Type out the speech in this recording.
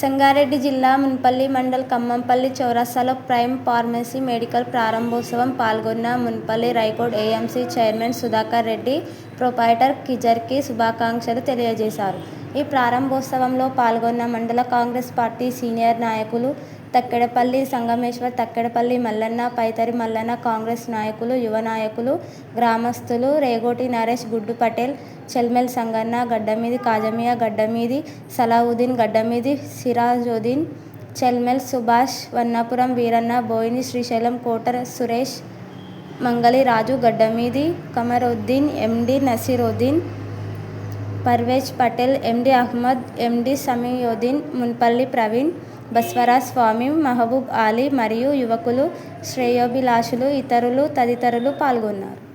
సంగారెడ్డి జిల్లా మున్పల్లి మండల్ ఖమ్మంపల్లి చౌరస్తాలో prime pharmacy medical ప్రారంభోత్సవం పాల్గొన్న Munpalli Raikode AMC chairman Sudhakar Reddy proprietor కిజర్కి శుభాకాంక్షలు తెలియజేశారు. ఈ ప్రారంభోత్సవంలో పాల్గొన్న మండల కాంగ్రెస్ పార్టీ సీనియర్ నాయకులు తక్కెడపల్లి సంగమేశ్వర్, తక్కెడపల్లి మల్లన్న, పైతరి మల్లన్న, కాంగ్రెస్ నాయకులు, యువ నాయకులు, గ్రామస్థులు Regoti Naresh, Guddu Patel, Chelmel Sanganna, Gaddamidi Kajamiya Gaddamidi Salauddin, Gaddamidi Sirajuddin, Chelmel Subhash, Vannapuram Veeranna, Boini Srisailam, Kota Suresh, Mangali Raju, Gaddamidi Kamaruddin, MD Naseeruddin, Parvez Patel, MD Ahmed, MD Samiuddin, Munpalli Praveen, Basavaraj Swamy, Mahboob Ali మరియు యువకులు, శ్రేయోభిలాషులు, ఇతరులు తదితరులు పాల్గొన్నారు.